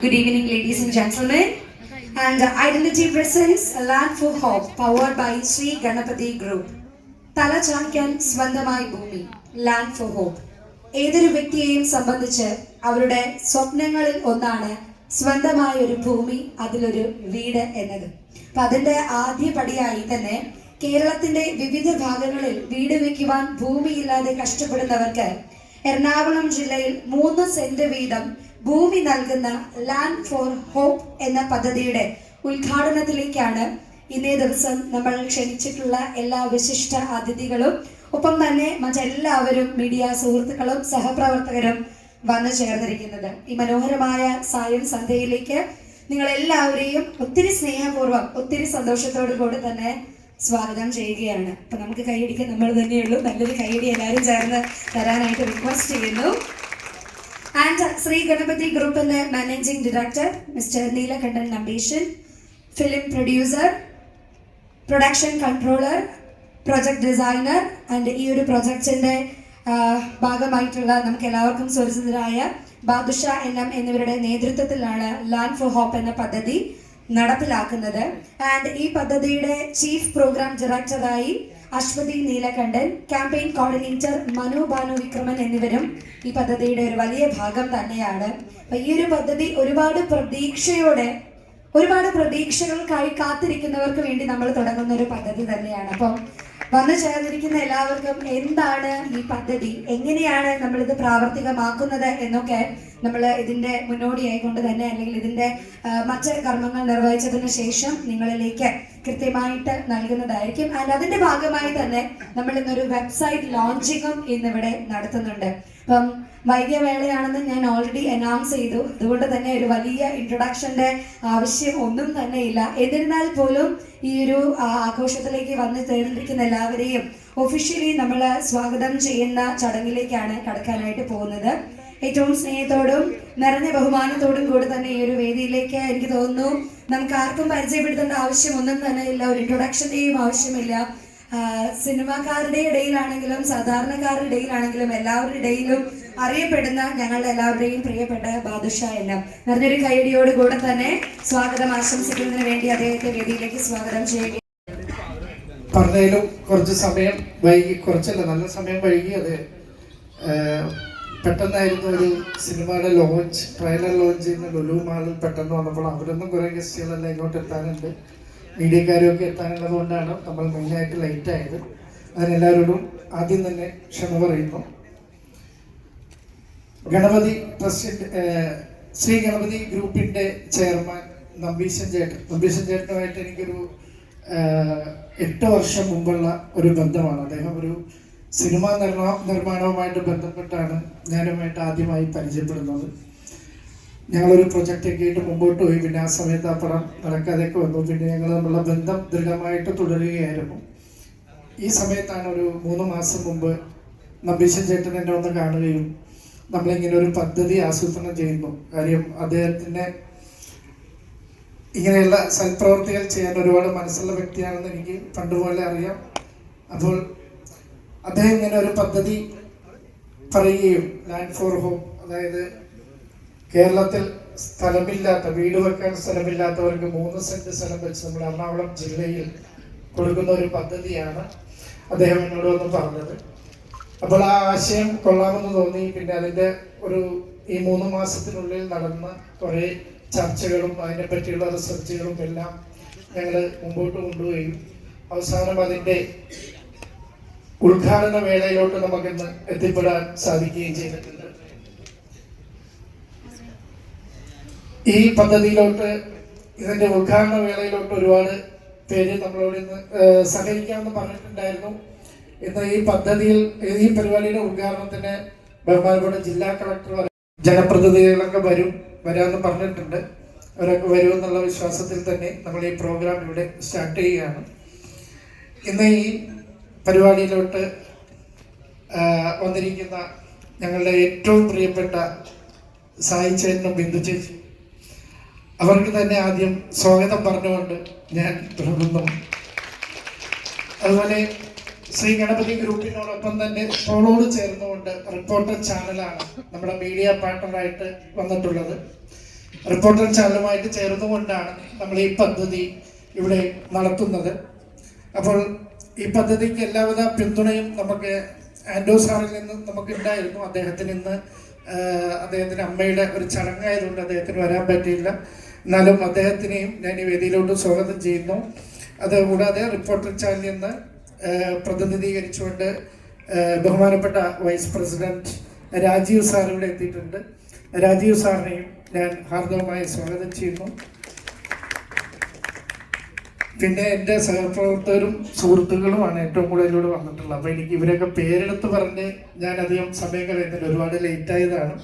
Good evening, ladies and gentlemen. And uh, Identity presents a Land for Hope, powered by Sri Ganapati Group. തല ചായ്ക്കാൻ സ്വന്തമായി ഭൂമി land four hope ഏതൊരു വ്യക്തിയെയും സംബന്ധിച്ച് അവരുടെ സ്വപ്നങ്ങളിൽ ഒന്നാണ് സ്വന്തമായ ഒരു ഭൂമി അതിലൊരു വീട് എന്നത് അപ്പൊ അതിന്റെ ആദ്യ പടിയായി തന്നെ കേരളത്തിന്റെ വിവിധ ഭാഗങ്ങളിൽ വീട് വെക്കുവാൻ ഭൂമിയില്ലാതെ കഷ്ടപ്പെടുന്നവർക്ക് എറണാകുളം ജില്ലയിൽ മൂന്ന് സെന്റ് വീതം ഭൂമി നൽകുന്ന ലാൻഡ് ഫോർ ഹോപ്പ് എന്ന പദ്ധതിയുടെ ഉദ്ഘാടനത്തിലേക്കാണ് ഇന്നേ ദിവസം നമ്മൾ ക്ഷണിച്ചിട്ടുള്ള എല്ലാ വിശിഷ്ട അതിഥികളും. ഒപ്പം തന്നെ മറ്റെല്ലാവരും മീഡിയ സുഹൃത്തുക്കളും സഹപ്രവർത്തകരും വന്നു ചേർന്നിരിക്കുന്നത്. ഈ മനോഹരമായ സായം സന്ധ്യയിലേക്ക് നിങ്ങൾ എല്ലാവരെയും ഒത്തിരി സ്നേഹപൂർവം ഒത്തിരി സന്തോഷത്തോടു കൂടി തന്നെ സ്വാഗതം ചെയ്യുകയാണ്. അപ്പൊ നമുക്ക് കൈയടിക്കാൻ നമ്മൾ തന്നെയുള്ളൂ. നല്ലൊരു കൈയടി എല്ലാവരും ചേർന്ന് തരാനായിട്ട് റിക്വസ്റ്റ് ചെയ്യുന്നു. ആൻഡ് ശ്രീ ഗണപതി ഗ്രൂപ്പിന്റെ managing director mister Neelakantan Nambeesan film producer production controller project designer and ഈ ഒരു പ്രൊജക്ടിന്റെ ഭാഗമായിട്ടുള്ള നമുക്ക് എല്ലാവർക്കും സുരക്ഷിതരായ ബാദുഷ എൻ എം എന്നിവരുടെ നേതൃത്വത്തിലാണ് ലാൻഡ് ഫോർ ഹോപ്പ് എന്ന പദ്ധതി നടപ്പിലാക്കുന്നത്. ആൻഡ് ഈ പദ്ധതിയുടെ ചീഫ് പ്രോഗ്രാം ഡയറക്ടറായി അശ്വതി നീലകണ്ഠൻ ക്യാമ്പയിൻ കോർഡിനേറ്റർ മനു ബാനു വിക്രമൻ എന്നിവരും ഈ പദ്ധതിയുടെ ഒരു വലിയ ഭാഗം തന്നെയാണ്. അപ്പൊ ഈ ഒരു പദ്ധതി ഒരുപാട് പ്രതീക്ഷയോടെ ഒരുപാട് പ്രതീക്ഷകൾക്കായി കാത്തിരിക്കുന്നവർക്ക് വേണ്ടി നമ്മൾ തുടങ്ങുന്ന ഒരു പദ്ധതി തന്നെയാണ്. അപ്പം വന്നു ചേർന്നിരിക്കുന്ന എല്ലാവർക്കും എന്താണ് ഈ പദ്ധതി? എങ്ങനെയാണ് നമ്മളിത് പ്രാവർത്തികമാക്കുന്നത് എന്നൊക്കെ നമ്മൾ ഇതിന്റെ മുന്നോടിയായിക്കൊണ്ട് തന്നെ അല്ലെങ്കിൽ ഇതിന്റെ മറ്റ് കർമ്മങ്ങൾ നിർവഹിച്ചതിന് ശേഷം നിങ്ങളിലേക്ക് കൃത്യമായിട്ട് നൽകുന്നതായിരിക്കും. ആൻഡ് അതിന്റെ ഭാഗമായി തന്നെ നമ്മൾ ഇന്നൊരു വെബ്സൈറ്റ് ലോഞ്ചിങ്ങും ഇന്നിവിടെ നടത്തുന്നുണ്ട്. അപ്പം വൈകിയ വേളയാണെന്ന് ഞാൻ ഓൾറെഡി അനൗൺസ് ചെയ്തു. അതുകൊണ്ട് തന്നെ ഒരു വലിയ ഇൻട്രൊഡക്ഷന്റെ ആവശ്യം ഒന്നും തന്നെ ഇല്ല. എന്നിരുന്നാൽ പോലും ഈ ഒരു ആഘോഷത്തിലേക്ക് വന്ന് ചേർന്നിരിക്കുന്ന എല്ലാവരെയും ഒഫീഷ്യലി നമ്മൾ സ്വാഗതം ചെയ്യുന്ന ചടങ്ങിലേക്കാണ് കടക്കാനായിട്ട് പോകുന്നത്. ഏറ്റവും സ്നേഹത്തോടും നിറഞ്ഞ ബഹുമാനത്തോടും കൂടെ തന്നെ ഈ ഒരു വേദിയിലേക്ക് എനിക്ക് തോന്നുന്നു. നമുക്ക് ആർക്കും പരിചയപ്പെടുത്തേണ്ട ആവശ്യമൊന്നും തന്നെ ഇല്ല. ഒരു ഇൻട്രൊഡക്ഷന്റെയും ആവശ്യമില്ല. സിനിമാക്കാരുടെ ഇടയിലാണെങ്കിലും സാധാരണക്കാരുടെ ഇടയിലാണെങ്കിലും എല്ലാവരുടെ ഇടയിലും അറിയപ്പെടുന്ന ഞങ്ങളുടെ എല്ലാവരുടെയും പ്രിയപ്പെട്ട ബാദുഷ എന്ന നിറഞ്ഞൊരു കൈയടിയോട് കൂടെ തന്നെ സ്വാഗതം ആശംസിക്കുന്നതിന് വേണ്ടി അദ്ദേഹത്തെ വേദിയിലേക്ക് സ്വാഗതം ചെയ്യുക പറഞ്ഞതിലും കുറച്ച് സമയം വൈകി കുറച്ചല്ല നല്ല സമയം വൈകി അത് പെട്ടെന്നായിരുന്നു ഒരു സിനിമയുടെ ലോഞ്ച് ട്രെയിലർ ലോഞ്ച് ചെയ്യുന്ന ലുലു മാളിൽ പെട്ടെന്ന് വന്നപ്പോൾ അവരൊന്നും കുറേ ഗസ്റ്റുകളെല്ലാം ഇങ്ങോട്ട് എത്താനുണ്ട്. മീഡിയക്കാരൊക്കെ എത്താനുള്ളത് കൊണ്ടാണ് നമ്മൾ മെയിനായിട്ട് ലേറ്റ് ആയത്. അതിനെല്ലാവരോടും ആദ്യം തന്നെ ക്ഷമ പറയുന്നു. ഗണപതി പ്രസിഡന്റ് ശ്രീ ഗണപതി ഗ്രൂപ്പിന്റെ ചെയർമാൻ നമ്പീശൻ ചേട്ടൻ. നമ്പീശൻ ചേട്ടനുമായിട്ട് എനിക്കൊരു എട്ട് വർഷം മുമ്പുള്ള ഒരു ബന്ധമാണ്. അദ്ദേഹം ഒരു സിനിമാ നിർമ്മാ നിർമ്മാണവുമായിട്ട് ബന്ധപ്പെട്ടാണ് ഞാനുമായിട്ട് ആദ്യമായി പരിചയപ്പെടുന്നത്. ഞങ്ങളൊരു പ്രൊജക്റ്റൊക്കെ ആയിട്ട് മുമ്പോട്ട് പോയി. പിന്നെ ആ സമയത്ത് ആ പടം നടക്കാതെയൊക്കെ വന്നു. പിന്നെ ഞങ്ങൾ തമ്മിലുള്ള ബന്ധം ദൃഢമായിട്ട് തുടരുകയായിരുന്നു. ഈ സമയത്താണ് ഒരു മൂന്ന് മാസം മുമ്പ് നമ്പീശൻ ചേട്ടൻ എന്നെ ഒന്ന് കാണുകയും നമ്മളിങ്ങനെ ഒരു പദ്ധതി ആസൂത്രണം ചെയ്യുന്നു കാര്യം അദ്ദേഹത്തിന്റെ ഇങ്ങനെയുള്ള സൽപ്രവർത്തികൾ ചെയ്യാൻ ഒരുപാട് മനസ്സുള്ള വ്യക്തിയാണെന്ന് എനിക്ക് പണ്ട് പോലെ അറിയാം. അപ്പോൾ അദ്ദേഹം ഇങ്ങനെ ഒരു പദ്ധതി പറയുകയും ലാൻഡ് ഫോർ ഹോം അതായത് കേരളത്തിൽ സ്ഥലമില്ലാത്ത വീട് വെക്കാൻ സ്ഥലമില്ലാത്തവർക്ക് മൂന്ന് സെന്റ് സ്ഥലം വെച്ച് നമ്മൾ എറണാകുളം ജില്ലയിൽ കൊടുക്കുന്ന ഒരു പദ്ധതിയാണ് അദ്ദേഹം എന്നോട് വന്ന് പറഞ്ഞത്. അപ്പോൾ ആ ആശയം കൊള്ളാമെന്ന് തോന്നി. പിന്നെ അതിന്റെ ഒരു ഈ മൂന്ന് മാസത്തിനുള്ളിൽ നടന്ന കുറേ ചർച്ചകളും അതിനെ പറ്റിയുള്ള റിസർച്ചുകളും എല്ലാം ഞങ്ങൾ മുമ്പോട്ട് കൊണ്ടുപോയി. അവസാനം അതിന്റെ ഉദ്ഘാടന വേളയിലോട്ട് നമുക്കിന്ന് എത്തിപ്പെടാൻ സാധിക്കുകയും ചെയ്തിട്ടുണ്ട്. ഈ പദ്ധതിയിലോട്ട് ഇതിന്റെ ഉദ്ഘാടന വേളയിലോട്ട് ഒരുപാട് പേര് നമ്മളോട് ഇന്ന് സഹകരിക്കാമെന്ന് പറഞ്ഞിട്ടുണ്ടായിരുന്നു. ഇന്ന് ഈ പദ്ധതിയിൽ ഈ പരിപാടിയുടെ ഉദ്ഘാടനത്തിന് ബഹുമാനപ്പെട്ട ജില്ലാ കളക്ടർ ജനപ്രതിനിധികളൊക്കെ വരും വരാമെന്ന് പറഞ്ഞിട്ടുണ്ട്. അവരൊക്കെ വരും എന്നുള്ള വിശ്വാസത്തിൽ തന്നെ നമ്മൾ ഈ പ്രോഗ്രാം ഇവിടെ സ്റ്റാർട്ട് ചെയ്യുകയാണ്. ഇന്ന് ഈ പരിപാടിയിലോട്ട് വന്നിരിക്കുന്ന ഞങ്ങളുടെ ഏറ്റവും പ്രിയപ്പെട്ട സായി ചേട്ടനും ബിന്ദു ചേച്ചി അവർക്ക് തന്നെ ആദ്യം സ്വാഗതം പറഞ്ഞുകൊണ്ട് ഞാൻ തുടങ്ങുന്നു. അതുപോലെ ശ്രീ ഗണപതി ഗ്രൂപ്പിനോടൊപ്പം തന്നെ ഫോളോട് ചേർന്നുകൊണ്ട് റിപ്പോർട്ടർ ചാനലാണ് നമ്മുടെ മീഡിയ പാർട്ണറായിട്ട് വന്നിട്ടുള്ളത്. റിപ്പോർട്ടർ ചാനലുമായിട്ട് ചേർന്നുകൊണ്ടാണ് നമ്മൾ ഈ പദ്ധതി ഇവിടെ നടത്തുന്നത്. അപ്പോൾ ഈ പദ്ധതിക്ക് എല്ലാവിധ പിന്തുണയും നമുക്ക് ആൻഡോ സാറിൽ നിന്ന് നമുക്ക് ഉണ്ടായിരുന്നു അദ്ദേഹത്തിന് ഇന്ന് അദ്ദേഹത്തിന്റെ അമ്മയുടെ ഒരു ചടങ്ങായതുകൊണ്ട് അദ്ദേഹത്തിന് വരാൻ പറ്റിയില്ല. എന്നാലും അദ്ദേഹത്തിനെയും ഞാൻ ഈ വേദിയിലോട്ട് സ്വാഗതം ചെയ്യുന്നു. അതുകൂടാതെ റിപ്പോർട്ടർ ചാനലിൽ നിന്ന് പ്രതിനിധീകരിച്ചുകൊണ്ട് ബഹുമാനപ്പെട്ട വൈസ് പ്രസിഡന്റ് രാജീവ് സാർ ഇവിടെ എത്തിയിട്ടുണ്ട്. രാജീവ് സാറിനെയും ഞാൻ ഹാർദവമായി സ്വാഗതം ചെയ്യുന്നു. പിന്നെ എന്റെ സഹപ്രവർത്തകരും സുഹൃത്തുക്കളുമാണ് ഏറ്റവും കൂടുതൽ എന്നോട് വന്നിട്ടുള്ളത്. അപ്പോൾ എനിക്ക് ഇവരൊക്കെ പേരെടുത്ത് പറഞ്ഞ് ഞാൻ അധികം സമയം കളയുന്നില്ല. ഒരുപാട് ലേറ്റ് ആയതാണ്.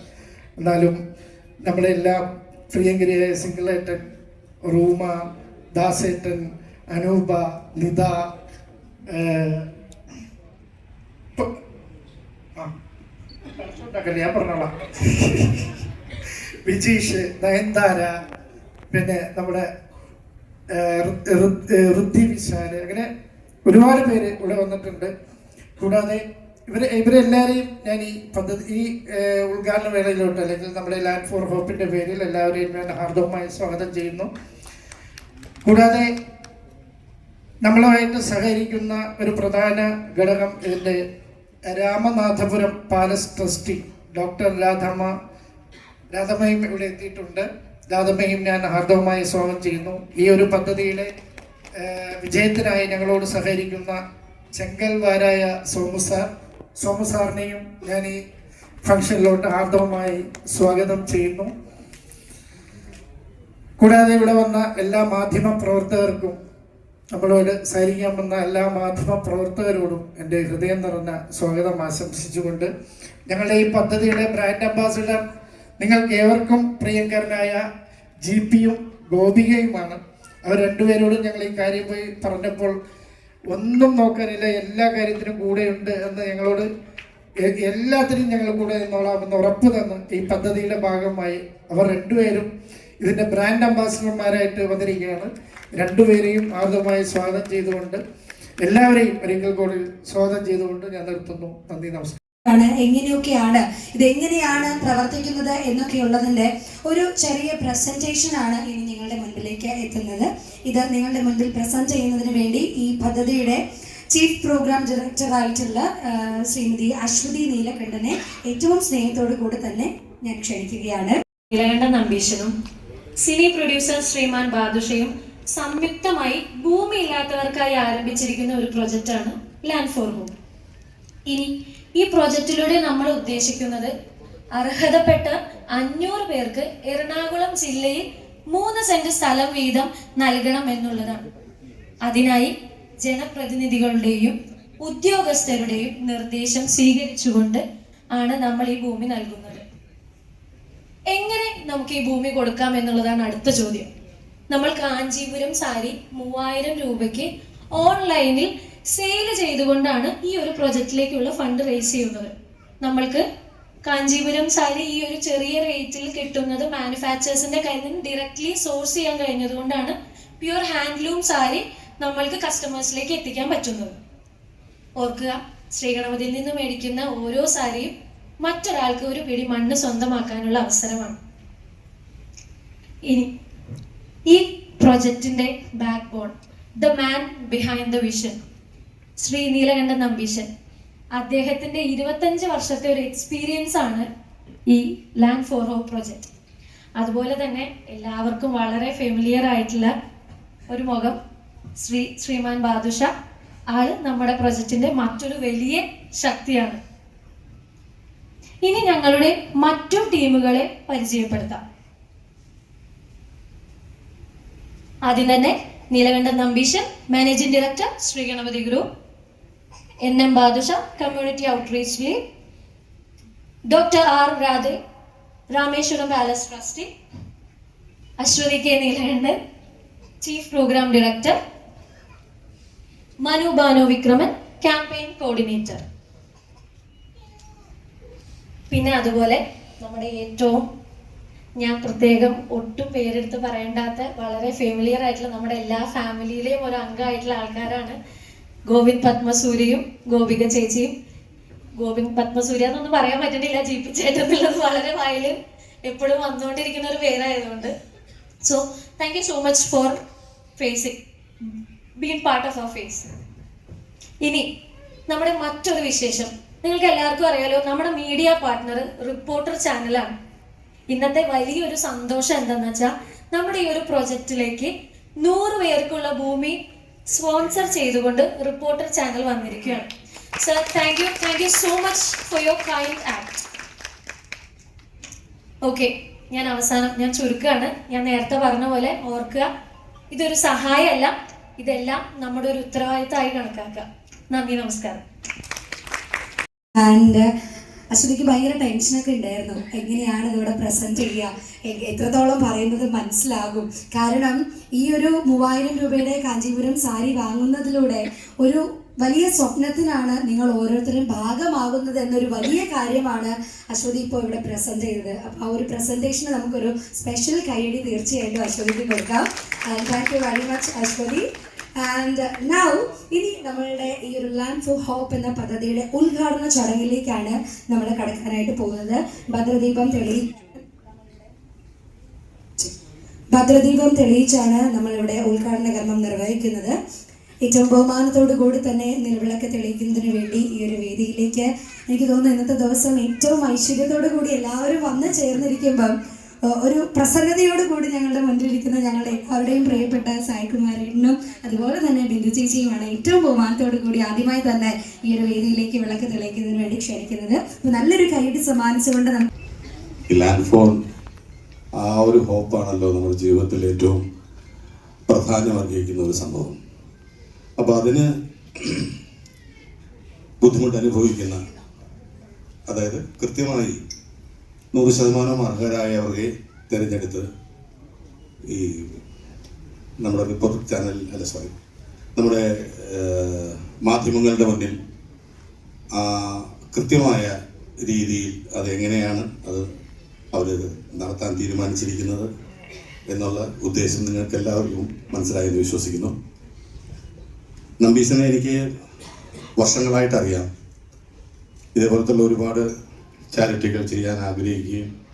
എന്നാലും നമ്മുടെ എല്ലാം പ്രിയങ്കരിയായ സിംഗിളേട്ടൻ റൂമ ദാസേട്ടൻ അനൂപ ലിത ഞാൻ പറഞ്ഞോളാം. വിജീഷ് നയൻതാര പിന്നെ നമ്മുടെ ഋദ്ധി വിശാൽ. അങ്ങനെ ഒരുപാട് പേര് ഇവിടെ വന്നിട്ടുണ്ട്. കൂടാതെ ഇവരെ ഇവരെല്ലാവരെയും ഞാൻ ഈ പദ്ധതി ഈ ഉദ്ഘാടന വേളയിലോട്ട് അല്ലെങ്കിൽ നമ്മുടെ ലാൻഡ് ഫോർ ഹോപ്പിന്റെ പേരിൽ എല്ലാവരെയും ഞാൻ ഹാർദവമായി സ്വാഗതം ചെയ്യുന്നു. കൂടാതെ നമ്മളുമായിട്ട് സഹകരിക്കുന്ന ഒരു പ്രധാന ഘടകം ഇതിന്റെ Ramanathapuram palace trustee doctor Radhamma രാധമ്മയും ഇവിടെ എത്തിയിട്ടുണ്ട്. രാധമ്മയും ഞാൻ ഹാർദവുമായി സ്വാഗതം ചെയ്യുന്നു. ഈ ഒരു പദ്ധതിയിലെ വിജയത്തിനായി ഞങ്ങളോട് സഹകരിക്കുന്ന ചെങ്കൽവാരായ സോമു സാർ സോമു സാറിനെയും ഞാൻ ഈ ഫംഗ്ഷനിലോട്ട് ഹാർദവമായി സ്വാഗതം ചെയ്യുന്നു. കൂടാതെ ഇവിടെ വന്ന എല്ലാ മാധ്യമ പ്രവർത്തകർക്കും നമ്മളോട് സഹകരിക്കാൻ വന്ന എല്ലാ മാധ്യമ പ്രവർത്തകരോടും എന്റെ ഹൃദയം നിറഞ്ഞ സ്വാഗതം ആശംസിച്ചുകൊണ്ട് ഞങ്ങളുടെ ഈ പദ്ധതിയുടെ ബ്രാൻഡ് അംബാസിഡർ നിങ്ങൾക്ക് ഏവർക്കും പ്രിയങ്കരനായ ജി പിയും ഗോപികയുമാണ്. അവർ രണ്ടുപേരോടും ഞങ്ങൾ ഈ കാര്യം പോയി പറഞ്ഞപ്പോൾ ഒന്നും നോക്കാനില്ല എല്ലാ കാര്യത്തിനും കൂടെയുണ്ട് എന്ന് ഞങ്ങളോട് എല്ലാത്തിനും ഞങ്ങൾ കൂടെ നിന്നോളാമെന്ന് ഉറപ്പ് തന്ന് ഈ പദ്ധതിയുടെ ഭാഗമായി അവർ രണ്ടുപേരും ഇതിന്റെ ബ്രാൻഡ് അംബാസിഡർമാരായിട്ട് വന്നിരിക്കുകയാണ്. രണ്ടുപേരെയും ആർദ്രമായി സ്വാഗതം ചെയ്തുകൊണ്ട് എല്ലാവരെയും ഒരിക്കൽ കൂടി സ്വാഗതം ചെയ്തുകൊണ്ട് ഞാൻ നിർത്തുന്നു. നന്ദി നമസ്കാരം. ആണ് എങ്ങനെയൊക്കെയാണ് ഇത് എങ്ങനെയാണ് പ്രവർത്തിക്കുന്നത് എന്നൊക്കെയുള്ളതിന്റെ ഒരു ചെറിയ പ്രസന്റേഷൻ ആണ് ഇനി നിങ്ങളുടെ മുൻപിലേക്ക് എത്തുന്നത്. ഇത് നിങ്ങളുടെ മുൻപിൽ പ്രസന്റ് ചെയ്യുന്നതിന് വേണ്ടി ഈ പദ്ധതിയുടെ ചീഫ് പ്രോഗ്രാം ഡയറക്ടറായിട്ടുള്ള ശ്രീമതി അശ്വതി നീലകണ്ഠനെ ഏറ്റവും സ്നേഹത്തോടു കൂടി തന്നെ ഞാൻ ക്ഷണിക്കുകയാണ്. നീലകണ്ഠൻ നമ്പീശനും സിനി പ്രൊഡ്യൂസർ ശ്രീമാൻ ബാദുഷയും സംയുക്തമായി ഭൂമിയില്ലാത്തവർക്കായി ആരംഭിച്ചിരിക്കുന്ന ഒരു പ്രൊജക്റ്റാണ് ലാൻഡ് ഫോർ ഹോം ഇനി ഈ പ്രോജക്റ്റിലൂടെ നമ്മൾ ഉദ്ദേശിക്കുന്നത് അർഹതപ്പെട്ട അഞ്ഞൂറ് പേർക്ക് എറണാകുളം ജില്ലയിൽ മൂന്ന് സെന്റ് സ്ഥലം വീതം നൽകണം എന്നുള്ളതാണ്. അതിനായി ജനപ്രതിനിധികളുടെയും ഉദ്യോഗസ്ഥരുടെയും നിർദ്ദേശം സ്വീകരിച്ചുകൊണ്ട് ആണ് നമ്മൾ ഈ ഭൂമി നൽകുന്നത്. എങ്ങനെ നമുക്ക് ഈ ഭൂമി കൊടുക്കാം എന്നുള്ളതാണ് അടുത്ത ചോദ്യം. നമ്മൾ കാഞ്ചീപുരം സാരി മൂവായിരം രൂപയ്ക്ക് ഓൺലൈനിൽ സെയിൽ ചെയ്തുകൊണ്ടാണ് ഈ ഒരു പ്രൊജക്റ്റിലേക്കുള്ള ഫണ്ട് റേസ് ചെയ്യുന്നത്. നമ്മൾക്ക് കാഞ്ചീപുരം സാരി ഈ ഒരു ചെറിയ റേറ്റിൽ കിട്ടുന്നത് മാനുഫാക്ചേഴ്സിന്റെ കയ്യിൽ നിന്ന് ഡയറക്ട്ലി സോഴ്സ് ചെയ്യാൻ കഴിഞ്ഞത് കൊണ്ടാണ് പ്യുവർ ഹാൻഡ്ലൂം സാരി നമ്മൾക്ക് കസ്റ്റമേഴ്സിലേക്ക് എത്തിക്കാൻ പറ്റുന്നത്. ഓർക്കുക ശ്രീഗണപതിയിൽ നിന്ന് മേടിക്കുന്ന ഓരോ സാരിയും മറ്റൊരാൾക്ക് ഒരു പിടി മണ്ണ് സ്വന്തമാക്കാനുള്ള അവസരമാണ്. ഇനി ഈ പ്രൊജക്ടിന്റെ back bone the man behind the vision Shri Neelakantan Nambeesan. അദ്ദേഹത്തിന്റെ ഇരുപത്തഞ്ച് വർഷത്തെ ഒരു എക്സ്പീരിയൻസ് ആണ് ഈ ലാൻഡ് ഫോർ ഹോപ്പ് പ്രോജക്റ്റ് അതുപോലെ തന്നെ എല്ലാവർക്കും വളരെ ഫെമിലിയർ ആയിട്ടുള്ള ഒരു മുഖം ശ്രീ ശ്രീമാൻ ബാദുഷ ആൾ നമ്മുടെ പ്രൊജക്ടിന്റെ മറ്റൊരു വലിയ ശക്തിയാണ്. ഇനി ഞങ്ങളുടെ മറ്റു ടീമുകളെ പരിചയപ്പെടുത്താം. ആദ്യം തന്നെ Neelakantan Nambeesan managing director Shri Ganapathi group N M Badusha community outreach league doctor R Radhe Rameswaram palace trustee Aswathy K Neelakantan chief program director Manu Banu Vikraman campaign coordinator പിന്നെ അതുപോലെ നമ്മുടെ ഏറ്റവും ഞാൻ പ്രത്യേകം ഒട്ടും പേരെടുത്ത് പറയേണ്ടാത്ത വളരെ ഫെമിലിയർ ആയിട്ടുള്ള നമ്മുടെ എല്ലാ ഫാമിലിയിലെയും ഒരു അംഗമായിട്ടുള്ള ആൾക്കാരാണ് ഗോവിന്ദ് പത്മസൂര്യയും ഗോപിക ചേച്ചിയും. ഗോവിന്ദ് പത്മസൂര്യ എന്നൊന്നും പറയാൻ പറ്റുന്നില്ല ജി പി ചേട്ടൻ വളരെ വായിൽ എപ്പോഴും വന്നുകൊണ്ടിരിക്കുന്ന ഒരു പേരായതുകൊണ്ട്. So thank you so much for facing been part of our face ഇനി നമ്മുടെ മറ്റൊരു വിശേഷം. നിങ്ങൾക്ക് എല്ലാവർക്കും അറിയാലോ നമ്മുടെ മീഡിയ പാർട്ട്ണർ റിപ്പോർട്ടർ ചാനലാണ് ഇന്നത്തെ വലിയൊരു സന്തോഷം എന്താണെന്ന് വെച്ചാൽ നമ്മുടെ ഈ ഒരു പ്രൊജക്റ്റിലേക്ക് നൂറ് പേർക്കുള്ള ഭൂമി സ്പോൺസർ ചെയ്തുകൊണ്ട് റിപ്പോർട്ടർ ചാനൽ വന്നിരിക്കുകയാണ്. Sir thank you thank you so much for your kind act okay ഞാൻ അവസാനം ഞാൻ ചുരുക്കാണ്. ഞാൻ നേരത്തെ പറഞ്ഞ പോലെ ഓർക്കുക ഇതൊരു സഹായമല്ല. ഇതെല്ലാം നമ്മുടെ ഒരു ഉത്തരവാദിത്തമായി കണക്കാക്കുക. നന്ദി നമസ്കാരം. ആൻഡ് അശ്വതിക്ക് ഭയങ്കര ടെൻഷനൊക്കെ ഉണ്ടായിരുന്നു. എങ്ങനെയാണ് ഇതിവിടെ പ്രസന്റ് ചെയ്യുക? എത്രത്തോളം പറയുന്നത് മനസ്സിലാകും? കാരണം ഈ ഒരു മൂവായിരം രൂപയുടെ കാഞ്ചീപുരം സാരി വാങ്ങുന്നതിലൂടെ ഒരു വലിയ സ്വപ്നത്തിനാണ് നിങ്ങൾ ഓരോരുത്തരും ഭാഗമാകുന്നത് എന്നൊരു വലിയ കാര്യമാണ് അശ്വതി ഇപ്പോൾ ഇവിടെ പ്രസന്റ് ചെയ്തത്. അപ്പോൾ ആ ഒരു പ്രസന്റേഷന് നമുക്കൊരു സ്പെഷ്യൽ കൈയടി തീർച്ചയായിട്ടും അശ്വതിക്ക് കൊടുക്കാം. Thank you very much Aswathy. And now ഇനി നമ്മളുടെ ഈ ഒരു ലാൻഡ് ഫോർ ഹോപ്പ് എന്ന പദ്ധതിയുടെ ഉദ്ഘാടന ചടങ്ങിലേക്കാണ് നമ്മൾ കടക്കാനായിട്ട് പോകുന്നത്. ഭദ്രദീപം തെളി ഭദ്രദീപം തെളിയിച്ചാണ് നമ്മളിവിടെ ഉദ്ഘാടന കർമ്മം നിർവഹിക്കുന്നത്. ഏറ്റവും ബഹുമാനത്തോടു കൂടി തന്നെ നിലവിളക്ക് തെളിയിക്കുന്നതിന് വേണ്ടി ഈ ഒരു വേദിയിലേക്ക് എനിക്ക് തോന്നുന്നു ഇന്നത്തെ ദിവസം ഏറ്റവും ഐശ്വര്യത്തോടു കൂടി എല്ലാവരും വന്നു ചേർന്നിരിക്കുമ്പം ഒരു പ്രസന്നതയോട് കൂടി ഞങ്ങളുടെ മുന്നിലിരിക്കുന്ന ഞങ്ങളുടെ എല്ലാവരുടെയും പ്രിയപ്പെട്ട സായികുമാരനും അതുപോലെ തന്നെ ബിന്ദു ചേച്ചിയുമാണ് ഏറ്റവും ബഹുമാനത്തോടു കൂടി ആദ്യമായി തന്നെ ഈ ഒരു വേദിയിലേക്ക് വിളക്ക് തെളിയിക്കുന്നതിന് വേണ്ടി ക്ഷണിക്കുന്നത്. നല്ലൊരു കൈയിട്ട് സമ്മാനിച്ചുകൊണ്ട് ഈ ആ ഒരു ഹോപ്പാണല്ലോ നമ്മുടെ ജീവിതത്തിൽ ഏറ്റവും പ്രാധാന്യം ഒരു സംഭവം. അപ്പോൾ അതിന് ബുദ്ധിമുട്ട് അനുഭവിക്കുന്ന അതായത് കൃത്യമായി നൂറ് ശതമാനം അർഹരായവരെ തിരഞ്ഞെടുത്ത് ഈ നമ്മുടെ റിപ്പബ്ലിക് ചാനൽ അല്ല സോറി നമ്മുടെ മാധ്യമങ്ങളുടെ മുന്നിൽ ആ, കൃത്യമായ രീതിയിൽ അതെങ്ങനെയാണ് അത് അവർ നടത്താൻ തീരുമാനിച്ചിരിക്കുന്നത് എന്നുള്ള ഉദ്ദേശം നിങ്ങൾക്ക് എല്ലാവർക്കും മനസ്സിലായെന്ന് വിശ്വസിക്കുന്നു. നമ്പീസിനെ എനിക്ക് വർഷങ്ങളായിട്ട് അറിയാം. ഇതേപോലത്തുള്ള ഒരുപാട് ചാരിറ്റികൾ ചെയ്യാൻ ആഗ്രഹിക്കുകയും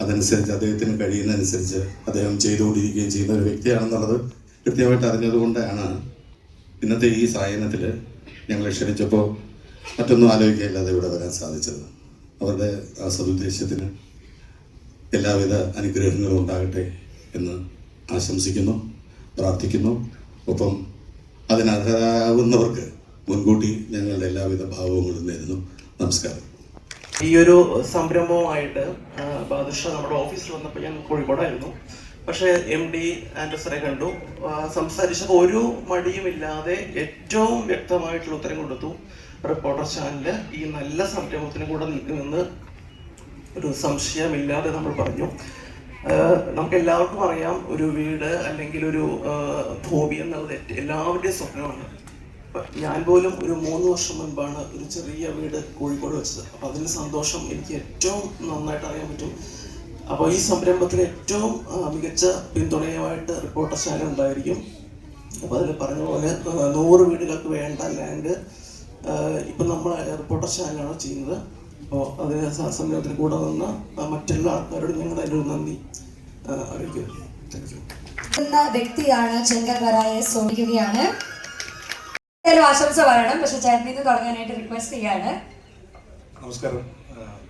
അതനുസരിച്ച് അദ്ദേഹത്തിന് കഴിയുന്നതനുസരിച്ച് അദ്ദേഹം ചെയ്തുകൊണ്ടിരിക്കുകയും ചെയ്യുന്ന ഒരു വ്യക്തിയാണെന്നുള്ളത് കൃത്യമായിട്ട് അറിഞ്ഞതുകൊണ്ടാണ് ഇന്നത്തെ ഈ സായനത്തിൽ ഞങ്ങളെ ക്ഷണിച്ചപ്പോൾ മറ്റൊന്നും ആലോചിക്കാനില്ലാതെ ഇവിടെ വരാൻ സാധിച്ചത്. അവരുടെ ആ സതുദ്ദേശത്തിന് എല്ലാവിധ അനുഗ്രഹങ്ങളും ഉണ്ടാകട്ടെ എന്ന് ആശംസിക്കുന്നു പ്രാർത്ഥിക്കുന്നു. ഒപ്പം അതിനർഹരാകുന്നവർക്ക് മുൻകൂട്ടി ഞങ്ങളുടെ എല്ലാവിധ ഭാവങ്ങളും നേരുന്നു. നമസ്കാരം. ഈ ഒരു സംരംഭവുമായിട്ട് ബാദുഷ നമ്മുടെ ഓഫീസിൽ വന്നപ്പോൾ ഞാൻ കോഴിക്കോടായിരുന്നു. പക്ഷേ എം ഡി ആൻഡ്രസനെ കണ്ടു. സംസാരിച്ചപ്പോൾ ഒരു മടിയുമില്ലാതെ ഏറ്റവും വ്യക്തമായിട്ടുള്ള ഉത്തരം കൊടുത്തു. റിപ്പോർട്ടർ ചാനൽ ഈ നല്ല സംരംഭത്തിന് കൂടെ നിൽക്കുമെന്ന് ഒരു സംശയമില്ലാതെ നമ്മൾ പറഞ്ഞു. നമുക്ക് എല്ലാവർക്കും അറിയാം ഒരു വീട് അല്ലെങ്കിൽ ഒരു ഭൂമി എന്നുള്ളത് എല്ലാവരുടെയും സ്വപ്നമാണ്. ഞാൻ പോലും ഒരു മൂന്ന് വർഷം മുൻപാണ് ഒരു ചെറിയ വീട് കോഴിക്കോട് വെച്ചത്. അപ്പൊ അതിന് സന്തോഷം എനിക്ക് ഏറ്റവും നന്നായിട്ട് അറിയാൻ പറ്റും. അപ്പോൾ ഈ സംരംഭത്തിന് ഏറ്റവും മികച്ച പിന്തുണയുമായിട്ട് റിപ്പോർട്ടർ ചാനൽ ഉണ്ടായിരിക്കും. അപ്പോൾ അതിൽ പറഞ്ഞ പോലെ നൂറ് വീടുകൾക്ക് വേണ്ട ലാൻഡ് ഇപ്പം നമ്മൾ റിപ്പോർട്ടർ ചാനലാണ് ചെയ്യുന്നത്. അപ്പോൾ അതിന് സംരംഭത്തിന് കൂടെ നിന്ന് മറ്റെല്ലാ ആൾക്കാരോടും അതിന്റെ ഒരു നന്ദി അറിയിക്കും വ്യക്തിയാണ് ചെങ്കൽവരായ സോമിക്കുകയാണ് എന്തായാലും ആശംസ പറയണം. പക്ഷെ ചേട്ടനിൽ നിന്ന് തുടങ്ങാനായിട്ട് റിക്വസ്റ്റ് ചെയ്യാണ്. നമസ്കാരം.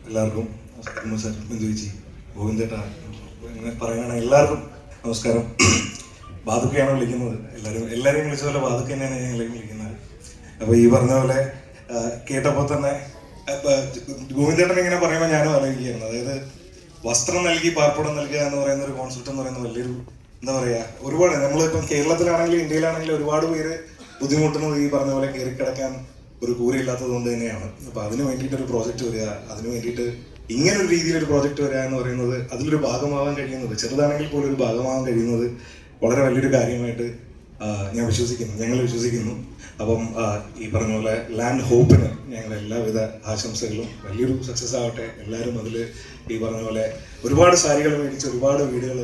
എല്ലാവർക്കും ചേച്ചി ഗോവിന്ദേട്ടാ ഇങ്ങനെ പറയുകയാണെങ്കിൽ എല്ലാവർക്കും നമസ്കാരം. ബാധുക്കയാണ് വിളിക്കുന്നത്. എല്ലാവരും എല്ലാവരെയും വിളിച്ച പോലെ ബാധുക്ക തന്നെയാണ് ഞങ്ങളെയും വിളിക്കുന്നത്. അപ്പോൾ ഈ പറഞ്ഞ പോലെ കേട്ടപ്പോൾ തന്നെ ഗോവിന്ദേട്ടൻ ഇങ്ങനെ പറയുമ്പോൾ ഞാനും ആലോചിക്കുകയായിരുന്നു അതായത് വസ്ത്രം നൽകി പാർപ്പിടം നൽകുക എന്ന് പറയുന്ന ഒരു കോൺസെപ്റ്റ് എന്ന് പറയുന്ന വലിയൊരു എന്താ പറയുക ഒരുപാട് നമ്മളിപ്പം കേരളത്തിലാണെങ്കിലും ഇന്ത്യയിലാണെങ്കിലും ഒരുപാട് പേര് ബുദ്ധിമുട്ടുന്നത് ഈ പറഞ്ഞ പോലെ കയറി കിടക്കാൻ ഒരു കൂരയില്ലാത്തത് കൊണ്ട് തന്നെയാണ്. അപ്പൊ അതിന് വേണ്ടിയിട്ട് ഒരു പ്രോജക്റ്റ് വരിക അതിന് വേണ്ടിയിട്ട് ഇങ്ങനെ ഒരു രീതിയിൽ ഒരു പ്രോജക്റ്റ് വരിക എന്ന് പറയുന്നത് അതിലൊരു ഭാഗമാവാൻ കഴിയുന്നത് ചെറുതാണെങ്കിൽ പോലും ഒരു ഭാഗമാവാൻ കഴിയുന്നത് വളരെ വലിയൊരു കാര്യമായിട്ട് ഞാൻ വിശ്വസിക്കുന്നു ഞങ്ങൾ വിശ്വസിക്കുന്നു. അപ്പം ഈ പറഞ്ഞ പോലെ ലാൻഡ് ഹോപ്പിന് ഞങ്ങൾ എല്ലാവിധ ആശംസകളും വലിയൊരു സക്സസ് ആവട്ടെ. എല്ലാവരും അതിൽ ഈ പറഞ്ഞ പോലെ ഒരുപാട് സാരികൾ മേടിച്ച് ഒരുപാട് വീടുകൾ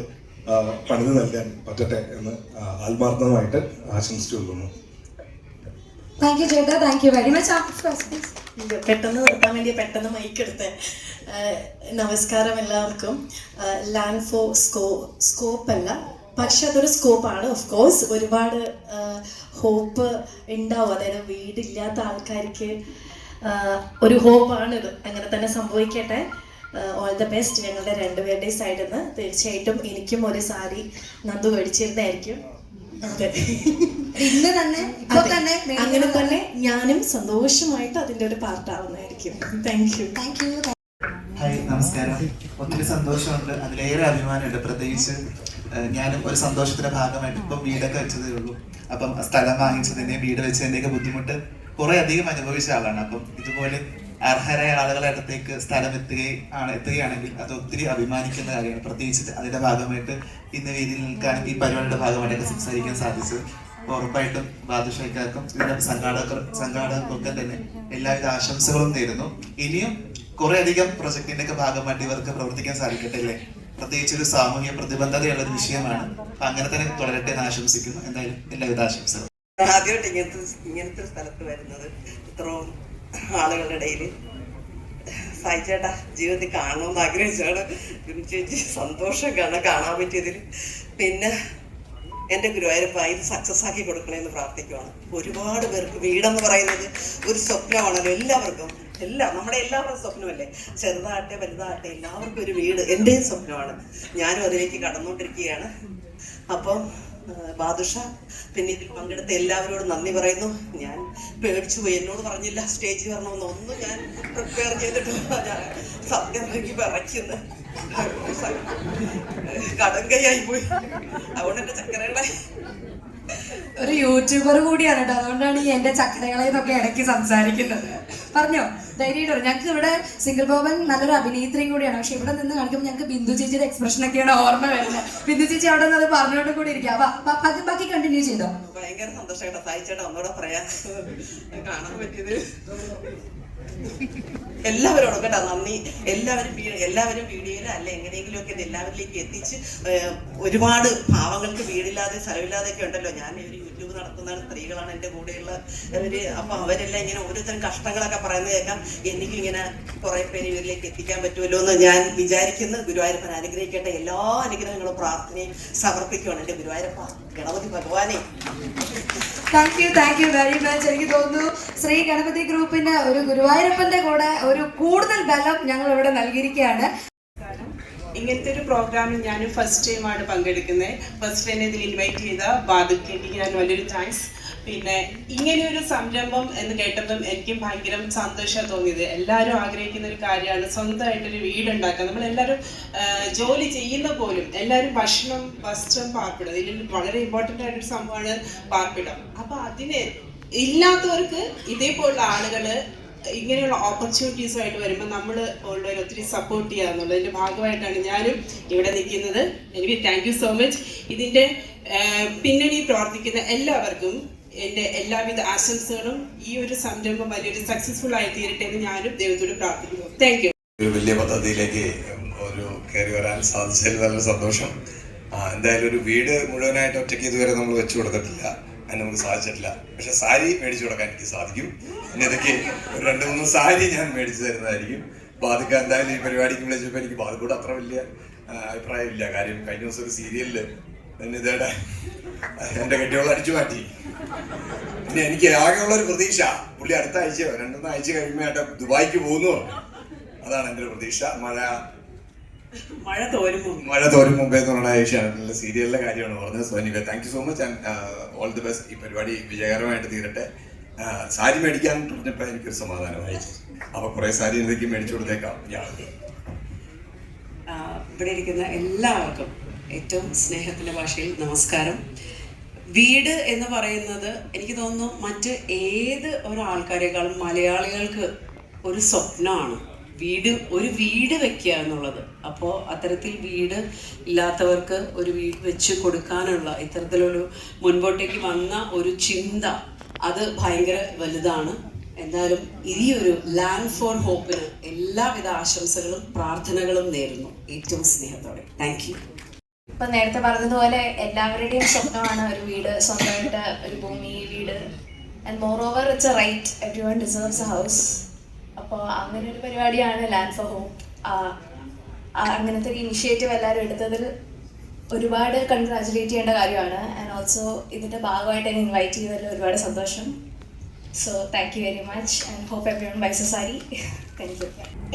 പണിത് നൽകാൻ പറ്റട്ടെ എന്ന് ആത്മാർത്ഥമായിട്ട് ആശംസിച്ചു കൊള്ളുന്നു താങ്ക് യു ചേട്ടാ. താങ്ക് യു വെരി മച്ച് പെട്ടെന്ന് നിർത്താൻ വേണ്ടി പെട്ടെന്ന് മൈക്ക് എടുത്ത്. നമസ്കാരം എല്ലാവർക്കും. ലാൻഡ് ഫോർ സ്കോ സ്കോപ്പ് അല്ല പക്ഷെ അതൊരു സ്കോപ്പാണ് ഓഫ് കോഴ്സ് ഒരുപാട് ഹോപ്പ് ഉണ്ടാവും അതായത് വീടില്ലാത്ത ആൾക്കാർക്ക് ഒരു ഹോപ്പാണിത് അങ്ങനെ തന്നെ സംഭവിക്കട്ടെ. ഓൾ ദ ബെസ്റ്റ് ഞങ്ങളുടെ രണ്ടുപേരുടെയും സൈഡിൽ നിന്ന് തീർച്ചയായിട്ടും എനിക്കും ഒരു സാരി നന്ദു മേടിച്ചിരുന്നായിരിക്കും ഇന്ന് തന്നെ ഇപ്പൊ തന്നെ അങ്ങനെ തന്നെ ഞാനും സന്തോഷമായിട്ട് അതിന്റെ ഒരു പാർട്ടാവുന്നതായിരിക്കും. Thank you thank you hi നമസ്കാരം. ഒത്തിരി സന്തോഷമുണ്ട്. അതിലേറെ അഭിമാനമുണ്ട്. പ്രത്യേകിച്ച് ഞാനും ഒരു സന്തോഷത്തിന്റെ ഭാഗമായിട്ട് ഇപ്പം വീടൊക്കെ വെച്ചതേ ഉള്ളൂ. അപ്പം സ്ഥലം വാങ്ങിച്ചതിന്റെ വീട് വെച്ചതിന്റെയൊക്കെ ബുദ്ധിമുട്ട് കുറെ അധികം അനുഭവിച്ച ആളാണ്. അപ്പം ഇതുപോലെ അർഹരായ ആളുകളുടെ അടുത്തേക്ക് സ്ഥലം എത്തുകയും ആണ് എത്തുകയാണെങ്കിൽ അത് ഒത്തിരി അഭിമാനിക്കുന്ന കാര്യമാണ്. പ്രത്യേകിച്ച് അതിന്റെ ഭാഗമായിട്ട് ഇന്ന് വേദിയിൽ നിൽക്കാനും ഈ പരിപാടിയുടെ ഭാഗമായിട്ടൊക്കെ സംസാരിക്കാൻ സാധിച്ചത്. ഉറപ്പായിട്ടും ബാദുഷക്കാർക്കും ഇതിന്റെ സംഘാടകർ സംഘാടകർക്കൊക്കെ തന്നെ എല്ലാവിധ ആശംസകളും നേരുന്നു. ഇനിയും കുറെ അധികം പ്രൊജക്ടിന്റെ ഒക്കെ ഭാഗമായിട്ട് ഇവർക്ക് പ്രവർത്തിക്കാൻ സാധിക്കട്ടെ അല്ലേ? പ്രത്യേകിച്ച് ഒരു സാമൂഹ്യ പ്രതിബദ്ധതയുള്ള ഒരു വിഷയമാണ് അങ്ങനെ തന്നെ തുടരട്ടെ എന്ന് ആശംസിക്കുന്നു. എന്തായാലും എല്ലാവിധ ആശംസകളും. ആദ്യമായിട്ട് ഇങ്ങനത്തെ ഇങ്ങനത്തെ സ്ഥലത്ത് വരുന്നത് ഇത്രയും ആളുകളുടെ ഇടയിൽ. സഹിച്ചേട്ടാ ജീവിതത്തിൽ കാണണമെന്ന് ആഗ്രഹിച്ചാണ് ചേച്ചി സന്തോഷം കാണാൻ കാണാൻ പറ്റിയതിൽ. പിന്നെ എന്റെ ഗുരുവായൂരപ്പ ഇത് സക്സസ് ആക്കി കൊടുക്കണമെന്ന് പ്രാർത്ഥിക്കുവാണ്. ഒരുപാട് പേർക്ക് വീടെന്ന് പറയുന്നത് ഒരു സ്വപ്നമാണല്ലോ എല്ലാവർക്കും എല്ലാം നമ്മുടെ എല്ലാവരുടെ സ്വപ്നമല്ലേ? ചെറുതാട്ടെ വലുതാട്ടെ എല്ലാവർക്കും ഒരു വീട് എന്റെയും സ്വപ്നമാണ്. ഞാനും അതിലേക്ക് കടന്നുകൊണ്ടിരിക്കുകയാണ്. അപ്പം ബാദുഷ പിന്നെ ഇതിൽ പങ്കെടുത്ത എല്ലാവരോടും നന്ദി പറയുന്നു. ഞാൻ പേടിച്ചു പോയി. എന്നോട് പറഞ്ഞില്ല സ്റ്റേജിൽ വരണമെന്ന്. ഒന്നും ഞാൻ പ്രിപ്പയർ ചെയ്തിട്ടില്ല. ഞാൻ സത്യം നോക്കി വിറയ്ക്കുന്നു. കടം കൈയായി പോയി. അതുകൊണ്ട് എന്റെ ചക്കരകളെ ഒരു യൂട്യൂബർ കൂടിയാണ് കേട്ടോ. അതുകൊണ്ടാണ് ഈ എന്റെ ചക്കരകളെ എന്നൊക്കെ ഇടയ്ക്ക് സംസാരിക്കുന്നത്. പറഞ്ഞോ? ധൈര്യം. ഞങ്ങൾക്ക് ഇവിടെ സിംഗിൾ ബോബൻ നല്ലൊരു അഭിനേത്രിയും കൂടിയാണ്. പക്ഷെ ഇവിടെ നിന്ന് കാണിക്കുമ്പോൾ ഞങ്ങൾക്ക് ബിന്ദു ചേച്ചിയുടെ എക്സ്പ്രഷൻ ഒക്കെയാണ് ഓർമ്മ വരുന്നത്. ബിന്ദു ചേച്ചി അവിടെ നിന്ന് അത് പറഞ്ഞുകൊണ്ട് കൂടി ഇരിക്കുക. അപ്പൊ ബാക്കി കണ്ടിന്യൂ ചെയ്തോ? ഭയങ്കര സന്തോഷം കേട്ടോ. സായിച്ചേട്ടാ ഒന്നുകൂടെ പറയാൻ കാണാൻ പറ്റിയത്. എല്ലാവരോടും കേട്ടോ നന്ദി. എല്ലാവരും എല്ലാവരും വീഡിയോയിൽ അല്ല എങ്ങനെയെങ്കിലും ഒക്കെ ഇത് എല്ലാവരിലേക്ക് എത്തിച്ച് ഒരുപാട് പാവങ്ങൾക്ക് വീടില്ലാതെ സ്ഥലമില്ലാതെ ഒക്കെ ഉണ്ടല്ലോ. ഞാൻ ഒരു യൂട്യൂബ് നടത്തുന്ന സ്ത്രീകളാണ് എന്റെ കൂടെയുള്ള അവർ അപ്പൊ അവരെല്ലാം ഇങ്ങനെ ഓരോരുത്തരും കഷ്ടങ്ങളൊക്കെ പറയുന്നത് കേൾക്കാം. എനിക്കും ഇങ്ങനെ കുറെ പേര് ഇവരിലേക്ക് എത്തിക്കാൻ പറ്റുമല്ലോ എന്ന് ഞാൻ വിചാരിക്കുന്നു. ഗുരുവായൂരപ്പൻ അനുഗ്രഹിക്കട്ടെ. എല്ലാ അനുഗ്രഹങ്ങളും പ്രാർത്ഥനയും സമർപ്പിക്കുകയാണ് എന്റെ ഗുരുവായൂരപ്പ. ഗണപതി ഭഗവാനെ. Thank you thank you very much എനിക്ക് തോന്നുന്നു ശ്രീ ഗണപതി ഗ്രൂപ്പിന്റെ ഒരു ഗുരുവായൂരപ്പന്റെ കൂടെ ഒരു കൂടുതൽ ബലം ഞങ്ങൾ ഇവിടെ നൽകിയിരിക്കുകയാണ്. ഇങ്ങനത്തെ ഒരു പ്രോഗ്രാമിൽ ഞാൻ ഫസ്റ്റ് ടൈമാണ് പങ്കെടുക്കുന്നത്. ഫസ്റ്റ് ടൈം ഇതിൽ ഇൻവൈറ്റ് ചെയ്ത ബാധുക്കേക്ക് ഞാൻ വലിയൊരു താങ്ക്സ് പിന്നെ ഇങ്ങനെ ഒരു സംരംഭം എന്ന് കേട്ടപ്പം എനിക്കും ഭയങ്കര സന്തോഷം തോന്നിയത്. എല്ലാവരും ആഗ്രഹിക്കുന്ന ഒരു കാര്യമാണ് സ്വന്തമായിട്ടൊരു വീടുണ്ടാക്കുക നമ്മൾ എല്ലാവരും ജോലി ചെയ്യുന്ന പോലും എല്ലാവരും ഭക്ഷണം വസ്ത്രം പാർപ്പിടം ഇതിൽ വളരെ ഇമ്പോർട്ടന്റ് ആയിട്ടൊരു സംഭവമാണ് പാർപ്പിടം. അപ്പോൾ അതിന് ഇല്ലാത്തവർക്ക് ഇതേപോലുള്ള ആളുകൾ ഇങ്ങനെയുള്ള ഓപ്പർച്യൂണിറ്റീസുമായിട്ട് വരുമ്പോൾ നമ്മൾ ഉള്ളവരെ ഒത്തിരി സപ്പോർട്ട് ചെയ്യുക എന്നുള്ളതിന്റെ ഭാഗമായിട്ടാണ് ഞാനും ഇവിടെ നിൽക്കുന്നത്. എനിക്ക് താങ്ക് സോ മച്ച് ഇതിന്റെ പിന്നണി പ്രവർത്തിക്കുന്ന എല്ലാവർക്കും എന്റെ എല്ലാവിധ ആശംസകളും ഈ ഒരു സംരംഭം വലിയൊരു സക്സസ്ഫുൾ ആയി തീരട്ടെ എന്ന് ഞാനും ദൈവത്തോട് പ്രാർത്ഥിക്കുന്നു. താങ്ക് യു ഒരു വലിയ പദ്ധതിയിലേക്ക് ഒരു കയറി വരാൻ സാധിച്ചതിൽ നല്ല സന്തോഷം. എന്തായാലും ഒരു വീട് മുഴുവനായിട്ട് ഒറ്റയ്ക്ക് ഇതുവരെ നമ്മൾ വെച്ചു കൊടുത്തിട്ടില്ല. അതിന് നമുക്ക് സാധിച്ചിട്ടില്ല. പക്ഷെ സാരി മേടിച്ചു കൊടുക്കാൻ എനിക്ക് സാധിക്കും. പിന്നെ ഇതൊക്കെ ഒരു രണ്ട് മൂന്ന് സാരി ഞാൻ മേടിച്ചു തരുന്നതായിരിക്കും. ബാധിക്ക എന്തായാലും ഈ പരിപാടിക്ക് വിളിച്ചപ്പോൾ എനിക്ക് ബാധിക്കൂടെ അത്ര വലിയ അഭിപ്രായമില്ല. കാര്യം കഴിഞ്ഞ ദിവസം ഒരു സീരിയലിൽ ഇതേടെ എന്റെ കെട്ടിയോളം അടിച്ചു മാറ്റി. പിന്നെ എനിക്ക് ആകെയുള്ള ഒരു പ്രതീക്ഷ പുള്ളി അടുത്ത ആഴ്ചയോ രണ്ടുമൂന്ന് ആഴ്ച കഴിയുമ്പോഴായിട്ട് ദുബായിക്ക് പോകുന്നു അതാണ് എന്റെ പ്രതീക്ഷ. മഴ മഴ തോരുമ്പോൾ മഴ തോരും മുമ്പേ എന്നുള്ള ഏഷ്യാനെറ്റിലെ സീരിയലിലെ കാര്യമാണ് പറഞ്ഞത്. So anyway thank you so much and all the best ഈ പരിപാടി വിജയകരമായിട്ട് തീരട്ടെ. സാരി മേടിക്കാൻ പറഞ്ഞപ്പോൾ എനിക്കൊരു സമാധാനമായി അപ്പൊ കുറെ സാരി എനിക്ക് മേടിച്ചു കൊടുത്തേക്കാം. ഞാൻ ഇവിടെ ഇരിക്കുന്ന എല്ലാവർക്കും ഏറ്റവും സ്നേഹത്തിന്റെ ഭാഷയിൽ നമസ്കാരം. വീട് എന്ന് പറയുന്നത് എനിക്ക് തോന്നുന്നു മറ്റ് ഏത് ഒരാൾക്കാരെക്കാളും മലയാളികൾക്ക് ഒരു സ്വപ്നമാണ്. വീട് ഒരു വീട് വെക്കുക എന്നുള്ളത്. അപ്പോൾ അത്തരത്തിൽ വീട് ഇല്ലാത്തവർക്ക് ഒരു വീട് വെച്ച് കൊടുക്കാനുള്ള ഇത്തരത്തിലൊരു മുൻപോട്ടേക്ക് വന്ന ഒരു ചിന്ത അത് ഭയങ്കര വലുതാണ്. എന്തായാലും ഈ ഒരു ലാൻഡ് ഫോർ ഹോപ്പിന് എല്ലാവിധ ആശംസകളും പ്രാർത്ഥനകളും നേരുന്നു. ഏറ്റവും സ്നേഹത്തോടെ. താങ്ക് യു ഇപ്പൊ നേരത്തെ പറഞ്ഞതുപോലെ എല്ലാവരുടെയും സ്വപ്നമാണ് ഒരു വീട് സ്വന്തമായിട്ട് ഒരു ഭൂമി വീട്. And moreover it's a right everyone deserves a house അപ്പോൾ അങ്ങനെ ഒരു പരിപാടിയാണ് ലാൻഡ് ഫോർ ഹോം അങ്ങനത്തെ ഒരു ഇനിഷ്യേറ്റീവ് എല്ലാവരും എടുത്തതിൽ ഒരുപാട് കൺഗ്രാജുലേറ്റ് ചെയ്യേണ്ട കാര്യമാണ്. ആൻഡ് ഓൾസോ ഇതിന്റെ ഭാഗമായിട്ട് എന്നെ ഇൻവൈറ്റ് ചെയ്തതിൽ ഒരുപാട് സന്തോഷം. So thank you very much and hope everyone buys sari thank you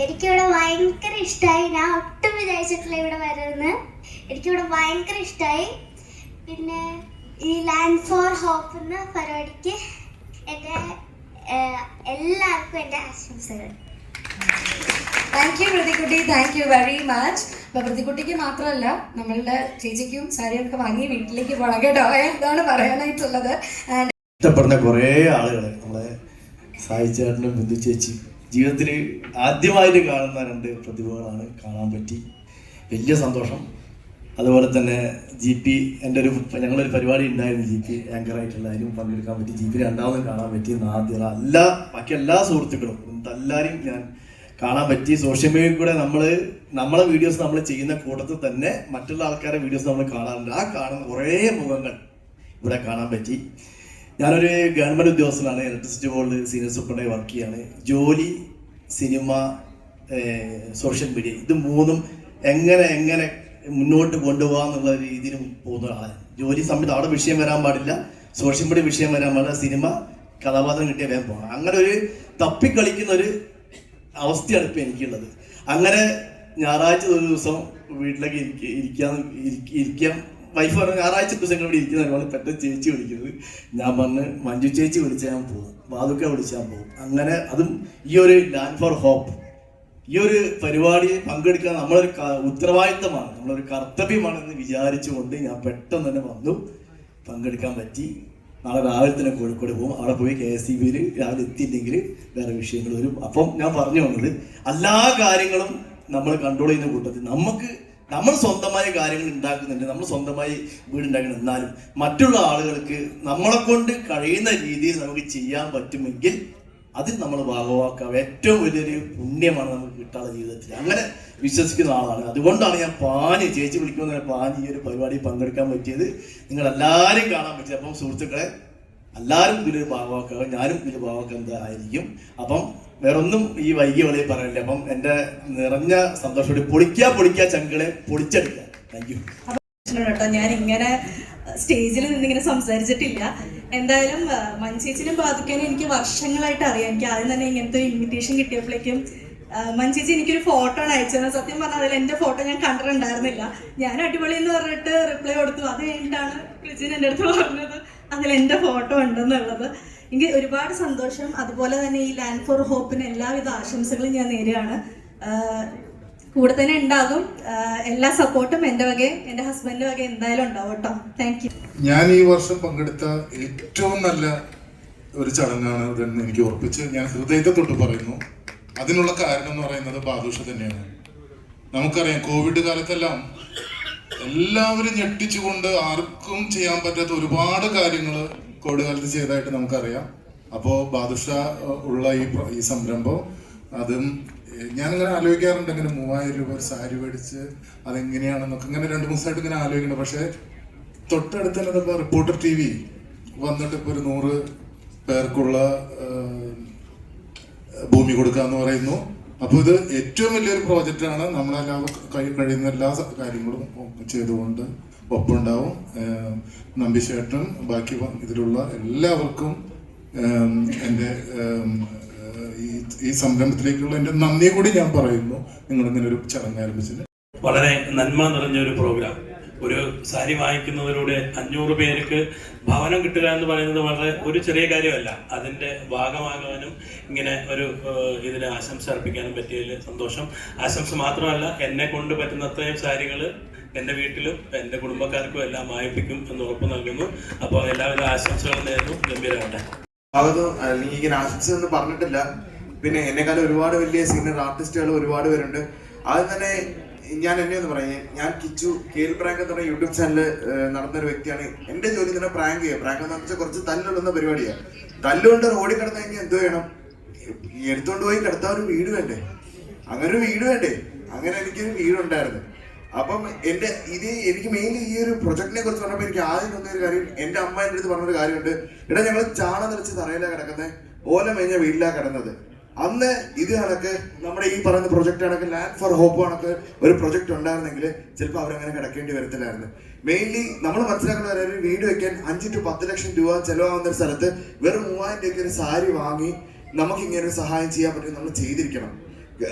എനിക്കിവിടെ ഭയങ്കര ഇഷ്ടമായി ഞാൻ ഒട്ടും വിചാരിച്ചിട്ടില്ല ഇവിടെ വരുന്നത് എനിക്കിവിടെ ഭയങ്കര ഇഷ്ടമായി പിന്നെ ഈ ലാൻഡ് ഫോർ ഹോപ്പ് എന്ന പരിപാടിക്ക് എന്റെ എല്ലാവർക്കും എന്റെ ആശംസകൾ. താങ്ക് യു പ്രതിക്കുട്ടി താങ്ക് യു വെരി മച്ച് അപ്പൊ പ്രതിക്കുട്ടിക്ക് മാത്രമല്ല നമ്മളുടെ ചേച്ചിക്കും സാരിയൊക്കെ വാങ്ങി വീട്ടിലേക്ക് പോകണം എന്താണ് പറയാനായിട്ടുള്ളത്? ഇഷ്ടപ്പെടുന്ന കുറേ ആളുകൾ നമ്മളെ സായിച്ചേട്ടനും ബിന്ദു ചേച്ചി ജീവിതത്തിൽ ആദ്യമായിട്ട് കാണുന്ന രണ്ട് പ്രതിഭകളാണ് കാണാൻ പറ്റി. വലിയ സന്തോഷം. അതുപോലെ തന്നെ ജി പി എന്റെ ഒരു ഞങ്ങളൊരു പരിപാടി ഉണ്ടായിരുന്നു ജി പി ആങ്കറായിട്ടുള്ള അതിനും പങ്കെടുക്കാൻ പറ്റി. ജി പി രണ്ടാമതും കാണാൻ പറ്റി നാദ്യ എല്ലാ ബാക്കി എല്ലാ സുഹൃത്തുക്കളും. എല്ലാവരെയും ഞാൻ കാണാൻ പറ്റി. സോഷ്യൽ മീഡിയയിൽ കൂടെ നമ്മൾ നമ്മളെ വീഡിയോസ് നമ്മൾ ചെയ്യുന്ന കൂട്ടത്തിൽ തന്നെ മറ്റുള്ള ആൾക്കാരുടെ വീഡിയോസ് നമ്മൾ കാണാറുണ്ട്. ആ കാണുന്ന കുറേ മുഖങ്ങൾ ഇവിടെ കാണാൻ പറ്റി. ഞാനൊരു ഗവൺമെന്റ് ഉദ്യോഗസ്ഥനാണ്. ഇലക്ട്രിസിറ്റി ബോർഡിൽ സീനിയർ സൂപ്രണ്ടായി വർക്ക് ചെയ്യാണ്. ജോലി സിനിമ സോഷ്യൽ മീഡിയ ഇത് മൂന്നും എങ്ങനെ എങ്ങനെ മുന്നോട്ട് കൊണ്ടുപോകാം എന്നുള്ള രീതിയിൽ പോകുന്ന ഒരാളാണ്. ജോലി സമയത്ത് അവിടെ വിഷയം വരാൻ പാടില്ല. സോഷ്യൽ മീഡിയ വിഷയം വരാൻ പാടില്ല. സിനിമ കഥാപാത്രം കിട്ടിയ വേഗം പോകണം. അങ്ങനെ ഒരു തപ്പിക്കളിക്കുന്ന ഒരു അവസ്ഥയാണ് ഇപ്പം എനിക്കുള്ളത്. അങ്ങനെ ഞായറാഴ്ച ഒരു ദിവസം വീട്ടിലേക്ക് ഇരിക്ക ഇരിക്കാൻ ഇരിക്ക- ഇരിക്കാൻ വൈഫ് പറഞ്ഞു ഞായറാഴ്ച ദിവസങ്ങൾ ഇവിടെ ഇരിക്കുന്ന ഒരുപാട് പെട്ടെന്ന് ചേച്ചി വിളിക്കുന്നത്. ഞാൻ പറഞ്ഞ് മഞ്ജു ചേച്ചി വിളിച്ചാൽ ഞാൻ പോകും വാതുക്ക വിളിച്ചാൽ പോകും അങ്ങനെ അതും ഈ ഒരു ലാൻഡ് ഫോർ ഹോപ്പ് ഈ ഒരു പരിപാടി പങ്കെടുക്കാൻ നമ്മളൊരു ഉത്തരവാദിത്തമാണ്. നമ്മളൊരു കർത്തവ്യമാണെന്ന് വിചാരിച്ചുകൊണ്ട് ഞാൻ പെട്ടെന്ന് തന്നെ വന്നു. പങ്കെടുക്കാൻ പറ്റി. നാളെ രാവിലെ തന്നെ കോഴിക്കോട് പോകും. അവിടെ പോയി കെ എസ് ഇ ബിയിൽ രാവിലെ എത്തിയില്ലെങ്കിൽ വേറെ വിഷയങ്ങൾ വരും. അപ്പം ഞാൻ പറഞ്ഞു വന്നത് എല്ലാ കാര്യങ്ങളും നമ്മൾ കൺട്രോൾ ചെയ്യുന്ന കൂട്ടത്തിൽ നമുക്ക് നമ്മൾ സ്വന്തമായ കാര്യങ്ങൾ ഉണ്ടാക്കുന്നുണ്ട്. നമ്മൾ സ്വന്തമായി വീട് ഉണ്ടാക്കണം. എന്നാലും മറ്റുള്ള ആളുകൾക്ക് നമ്മളെ കൊണ്ട് കഴിയുന്ന രീതിയിൽ നമുക്ക് ചെയ്യാൻ പറ്റുമെങ്കിൽ അതിൽ നമ്മൾ ഭാഗവാക്കാം ഏറ്റവും വലിയൊരു പുണ്യമാണ് നമുക്ക് കിട്ടാത്ത ജീവിതത്തിൽ. അങ്ങനെ വിശ്വസിക്കുന്ന ആളാണ്. അതുകൊണ്ടാണ് ഞാൻ പാനി ചേച്ചി വിളിക്കുന്ന പാനി ഈ ഒരു പരിപാടി പങ്കെടുക്കാൻ പറ്റിയത്. നിങ്ങൾ എല്ലാവരും കാണാൻ പറ്റിയത്. അപ്പം സുഹൃത്തുക്കളെ എല്ലാവരും ഇതിലൊരു ഭാഗമാക്കുക ഞാനും ഇതിൽ ഭാഗമാക്കുന്നതായിരിക്കും അപ്പം വേറൊന്നും ഈ വെളിയിൽ പറയില്ല അപ്പം എന്റെ നിറഞ്ഞ സന്തോഷത്തോടെ പൊളിക്കുക പൊളിക്കുക ചങ്കളെ പൊളിച്ചെടുക്കുക. താങ്ക് യു ഞാൻ ഇങ്ങനെ സ്റ്റേജിൽ നിന്നിങ്ങനെ സംസാരിച്ചിട്ടില്ല. എന്തായാലും മഞ്ചേച്ചിനെ ബാധിക്കാൻ എനിക്ക് വർഷങ്ങളായിട്ട് അറിയാം. എനിക്ക് ആദ്യം തന്നെ ഇങ്ങനത്തെ ഒരു ഇൻവിറ്റേഷൻ കിട്ടിയപ്പോഴേക്കും മഞ്ചേച്ചി എനിക്കൊരു ഫോട്ടോ ആണ് അയച്ചത്. സത്യം പറഞ്ഞാൽ അതിൽ എന്റെ ഫോട്ടോ ഞാൻ കണ്ടിട്ടുണ്ടായിരുന്നില്ല. ഞാൻ അടിപൊളി എന്ന് പറഞ്ഞിട്ട് റിപ്ലൈ കൊടുത്തു. അത് കഴിഞ്ഞിട്ടാണ് ക്രിജിൻ എന്റെ അടുത്ത് പറഞ്ഞത് അതിൽ എന്റെ ഫോട്ടോ ഉണ്ടെന്നുള്ളത്. എനിക്ക് ഒരുപാട് സന്തോഷം. അതുപോലെ തന്നെ ഈ ലാൻഡ് ഫോർ ഹോപ്പിന് എല്ലാവിധ ആശംസകളും ഞാൻ നേരെയാണ് കൂടെ തന്നെ ഉണ്ടാകും എല്ലാ സപ്പോർട്ടും എന്റെ വക എന്റെ ഹസ്ബൻഡിന്റെ വക എന്തായാലും ഉണ്ടാവും കേട്ടോ. താങ്ക് യു ഞാൻ ഈ വർഷം പങ്കെടുത്ത ഏറ്റവും നല്ല ഒരു ചടങ്ങാണ് ഇതെന്ന് എനിക്ക് ഉറപ്പിച്ച് ഞാൻ ഹൃദയത്തെ തൊട്ട് പറയുന്നു. അതിനുള്ള കാരണം എന്ന് പറയുന്നത് ബാദുഷ തന്നെയാണ്. നമുക്കറിയാം കോവിഡ് കാലത്തെല്ലാം എല്ലാവരും ഞെട്ടിച്ചുകൊണ്ട് ആർക്കും ചെയ്യാൻ പറ്റാത്ത ഒരുപാട് കാര്യങ്ങൾ കോവിഡ് കാലത്ത് ചെയ്തതായിട്ട് നമുക്കറിയാം. അപ്പോൾ ബാദുഷ ഉള്ള ഈ ഈ സംരംഭം അതും ഞാനിങ്ങനെ ആലോചിക്കാറുണ്ട് ഇങ്ങനെ മൂവായിരം രൂപ ഒരു സാരി മേടിച്ച് അതെങ്ങനെയാണെന്നൊക്കെ. ഇങ്ങനെ രണ്ട് മൂന്ന് ദിവസമായിട്ട് ഇങ്ങനെ ആലോചിക്കുന്നുണ്ട്. പക്ഷേ തൊട്ടടുത്ത് തന്നെ ഇപ്പോൾ റിപ്പോർട്ടർ ടി വി വന്നിട്ട് ഇപ്പോൾ ഒരു നൂറ് പേർക്കുള്ള ഭൂമി കൊടുക്കുക എന്ന് പറയുന്നു. അപ്പോൾ ഇത് ഏറ്റവും വലിയൊരു പ്രോജക്റ്റാണ്. നമ്മളെല്ലാ കഴി- കഴിയുന്ന എല്ലാ കാര്യങ്ങളും ചെയ്തുകൊണ്ട് ഒപ്പുണ്ടാവും. നമ്പി നമ്പിശേട്ടനും ബാക്കി ഇതിലുള്ള എല്ലാവർക്കും എന്റെ ഈ ഈ സംരംഭത്തിലേക്കുള്ള എന്റെ നന്ദി കൂടി ഞാൻ പറയുന്നു. നിങ്ങൾ ഇങ്ങനെ ഒരു ചടങ്ങ് ആരംഭിച്ചത് വളരെ നന്മ നിറഞ്ഞ ഒരു പ്രോഗ്രാം ഒരു സാരി വാങ്ങിക്കുന്നതിലൂടെ അഞ്ഞൂറ് പേർക്ക് ഭവനം കിട്ടുക എന്ന് പറയുന്നത് വളരെ ഒരു ചെറിയ കാര്യമല്ല. അതിന്റെ ഭാഗമാകാനും ഇങ്ങനെ ഒരു ഇതിന് ആശംസ അർപ്പിക്കാനും പറ്റിയതിൽ സന്തോഷം. ആശംസ മാത്രമല്ല എന്നെ കൊണ്ട് പറ്റുന്ന അത്രയും സാരികൾ എന്റെ വീട്ടിലും എന്റെ കുടുംബക്കാർക്കും എല്ലാം വായിപ്പിക്കും എന്ന് ഉറപ്പ് നൽകുന്നു. അപ്പോൾ എല്ലാവിധ ആശംസകളും നേരുന്നു. ഗംഭീരമാവട്ടെ അതൊന്നും അല്ലെങ്കിൽ ഇങ്ങനെ ആശംസ എന്ന് പറഞ്ഞിട്ടില്ല. പിന്നെ എന്നെക്കാളും ഒരുപാട് വലിയ സീനിയർ ആർട്ടിസ്റ്റുകൾ ഒരുപാട് പേരുണ്ട്. അത് തന്നെ ഞാൻ എന്നെ ഒന്ന് പറയാം. ഞാൻ കിച്ചു കേൽ പ്രാങ്ക് എന്ന് പറഞ്ഞ യൂട്യൂബ് ചാനൽ നടന്നൊരു വ്യക്തിയാണ്. എന്റെ ജോലി തന്നെ പ്രാങ്ക് ചെയ്യുക പ്രാങ്ക് എന്ന് വെച്ചാൽ കുറച്ച് തല്ലുള്ളുന്ന പരിപാടിയാണ് തല്ലുകൊണ്ട് റോഡിൽ കിടന്നു കഴിഞ്ഞാൽ എന്ത് വേണം? എടുത്തോണ്ട് പോയി കിടത്താൻ ഒരു വീട് വേണ്ടേ? അങ്ങനെ ഒരു വീട് വേണ്ടേ? അങ്ങനെ എനിക്കൊരു വീടുണ്ടായിരുന്നു. അപ്പം എന്റെ ഇത് എനിക്ക് മെയിൻലി ഈ ഒരു പ്രൊജക്ടിനെ കുറിച്ച് പറഞ്ഞപ്പോൾ എനിക്ക് ആദ്യം തന്നെ ഒരു കാര്യം എന്റെ അമ്മ എന്റെ അടുത്ത് പറഞ്ഞൊരു കാര്യമുണ്ട്. എടാ ഞങ്ങൾ ചാണ നിറച്ച് തറയിലാണ് കിടക്കുന്നത് ഓല മേഞ്ഞ വീട്ടിലാണ് കിടന്നത്. അന്ന് ഇത് കണക്ക് നമ്മുടെ ഈ പറയുന്ന പ്രൊജക്ട് കണക്ക് ലാൻഡ് ഫോർ ഹോപ്പ് കണക്ക് ഒരു പ്രൊജക്ട് ഉണ്ടായിരുന്നെങ്കിൽ ചിലപ്പോൾ അവരങ്ങനെ കിടക്കേണ്ടി വരത്തില്ലായിരുന്നു. മെയിൻലി നമ്മൾ മനസ്സിലാക്കുന്ന ഒരു വീട് വെക്കാൻ അഞ്ച് ടു പത്ത് ലക്ഷം രൂപ ചിലവാകുന്ന ഒരു സ്ഥലത്ത് വെറും മൂവായിരം രൂപയ്ക്ക് ഒരു സാരി വാങ്ങി നമുക്ക് ഇങ്ങനെ ഒരു സഹായം ചെയ്യാൻ പറ്റും നമ്മൾ ചെയ്തിരിക്കണം.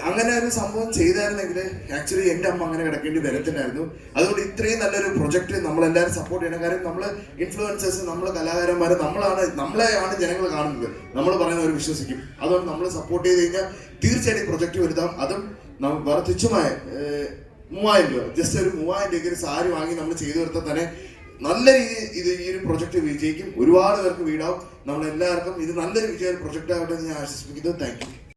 അങ്ങനെ ഒരു സംഭവം ചെയ്തായിരുന്നെങ്കിൽ ആക്ച്വലി എന്റെ അമ്മ അങ്ങനെ കിടക്കേണ്ടി വരത്തില്ലായിരുന്നു. അതുകൊണ്ട് ഇത്രയും നല്ലൊരു പ്രൊജക്ട് നമ്മളെല്ലാവരും സപ്പോർട്ട് ചെയ്യണം. കാര്യം നമ്മൾ ഇൻഫ്ലുവൻസേഴ്സ് നമ്മൾ കലാകാരന്മാർ നമ്മളാണ് നമ്മളെയാണ് ജനങ്ങൾ കാണുന്നത്. നമ്മൾ പറയുന്നവർ വിശ്വസിക്കും. അതുകൊണ്ട് നമ്മൾ സപ്പോർട്ട് ചെയ്ത് കഴിഞ്ഞാൽ തീർച്ചയായിട്ടും പ്രൊജക്ട് വരുത്താം. അതും വേറെ തുച്ഛമായ മൂവായിരം രൂപ. ജസ്റ്റ് ഒരു മൂവായിരം രൂപയ്ക്ക് ഒരു സാരി വാങ്ങി നമ്മൾ ചെയ്തു കൊടുത്താൽ തന്നെ നല്ല രീതിയിൽ ഇത് ഈ ഒരു പ്രൊജക്ട് വിജയിക്കും. ഒരുപാട് പേർക്ക് വീടാവും. നമ്മളെല്ലാവർക്കും ഇത് നല്ലൊരു വിജയ പ്രൊജക്റ്റ് ആവട്ടെ എന്ന് ഞാൻ ആശംസിക്കുന്നു. Thank you